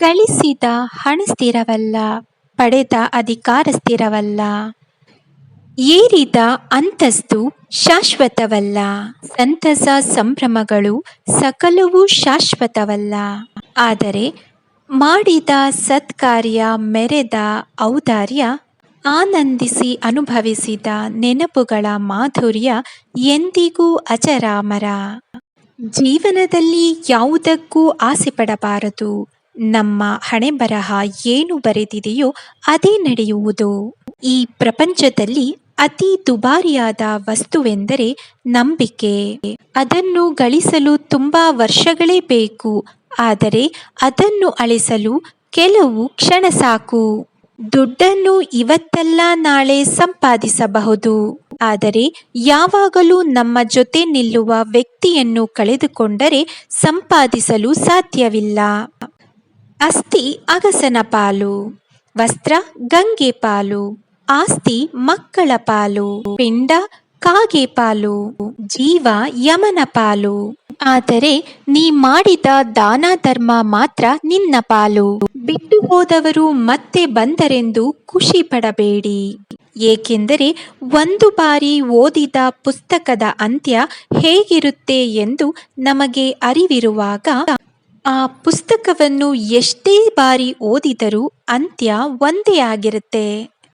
ಗಳಿಸಿದ ಹಣ ಸ್ಥಿರವಲ್ಲ, ಪಡೆದ ಅಧಿಕಾರ ಸ್ಥಿರವಲ್ಲ. ಏರಿದ ಅಂತಸ್ತು ಶಾಶ್ವತವಲ್ಲ, ಸಂತಸ ಸಂಭ್ರಮಗಳು ಸಕಲವೂ ಶಾಶ್ವತವಲ್ಲ. ಆದರೆ ಮಾಡಿದ ಸತ್ಕಾರ್ಯ ಮೆರೆದ ಔದಾರ್ಯ, ಆನಂದಿಸಿ ಅನುಭವಿಸಿದ ನೆನಪುಗಳ ಮಾಧುರ್ಯ ಎಂದಿಗೂ ಅಜರಾಮರ. ಜೀವನದಲ್ಲಿ ಯಾವುದಕ್ಕೂ ಆಸೆ ಪಡಬಾರದು ನಮ್ಮ ಹಣೆಬರಹ ಏನು ಬರೆದಿದೆಯೋ ಅದೇ ನಡೆಯುವುದು. ಈ ಪ್ರಪಂಚದಲ್ಲಿ ಅತಿ ದುಬಾರಿಯಾದ ವಸ್ತುವೆಂದರೆ ನಂಬಿಕೆ. ಅದನ್ನು ಗಳಿಸಲು ತುಂಬಾ ವರ್ಷಗಳೇ ಬೇಕು. ಆದರೆ ಅದನ್ನು ಅಳಿಸಲು ಕೆಲವು ಕ್ಷಣ ಸಾಕು. ದುಡ್ಡನ್ನು ಇವತ್ತಲ್ಲ ನಾಳೆ ಸಂಪಾದಿಸಬಹುದು. ಆದರೆ ಯಾವಾಗಲೂ ನಮ್ಮ ಜೊತೆ ನಿಲ್ಲುವ ವ್ಯಕ್ತಿಯನ್ನು ಕಳೆದುಕೊಂಡರೆ ಸಂಪಾದಿಸಲು ಸಾಧ್ಯವಿಲ್ಲ. ಅಸ್ಥಿ ಅಗಸನ ಪಾಲು, ವಸ್ತ್ರ ಗಂಗೆ ಪಾಲು, ಆಸ್ತಿ ಮಕ್ಕಳ ಪಾಲು, ಪಿಂಡ ಕಾಗೆ ಪಾಲು, ಜೀವ ಯಮನ ಪಾಲು. ಆದರೆ ನೀ ಮಾಡಿದ ದಾನ ಧರ್ಮ ಮಾತ್ರ ನಿನ್ನ ಪಾಲು. ಬಿಟ್ಟು ಹೋದವರು ಮತ್ತೆ ಬಂದರೆಂದು ಖುಷಿ ಪಡಬೇಡಿ ಏಕೆಂದರೆ ಒಂದು ಬಾರಿ ಓದಿದ ಪುಸ್ತಕದ ಅಂತ್ಯ ಹೇಗಿರುತ್ತೆ ಎಂದು ನಮಗೆ ಅರಿವಿರುವಾಗ ಆ ಪುಸ್ತಕವನ್ನು ಎಷ್ಟೇ ಬಾರಿ ಓದಿದರೂ ಅಂತ್ಯ ಒಂದೇ ಆಗಿರುತ್ತೆ.